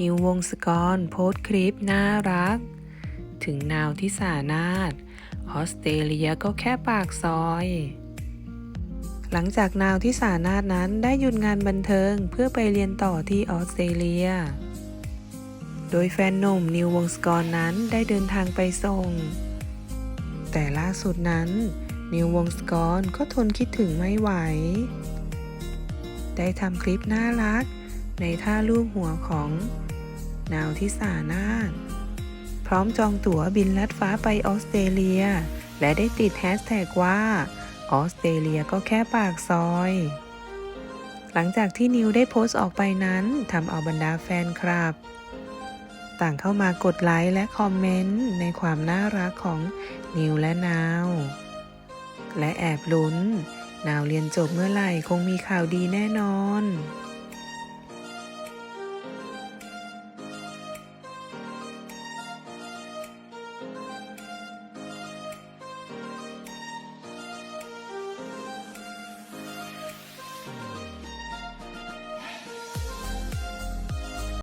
นิววงศกรโพสคลิปน่ารัก ถึงนาวที่สานาทออสเตรเลียก็แค่ปากซอย หลังจากนาวที่สานาทนั้นได้หยุดงานบันเทิงเพื่อไปเรียนต่อที่ออสเตรเลีย โดยแฟนหนุ่มนิววงศกรนั้นได้เดินทางไปส่ง แต่ล่าสุดนั้น นิววงศกรก็ทนคิดถึงไม่ไหว ได้ทำคลิปน่ารัก ในท่ารูปหัวของ นาวที่สานาพร้อมจองตั๋วบินลัดฟ้าไปออสเตรเลีย และได้ติดแฮชแท็กว่า ออสเตรเลียก็แค่ปากซอย หลังจากที่นิวได้โพสต์ออกไปนั้นทำเอาบรรดาแฟนคลับ ต่างเข้ามากดไลค์และคอมเมนต์ในความน่ารักของนิวและนาว และแอบลุ้น นาวเรียนจบเมื่อไหร่คงมีข่าวดีแน่นอน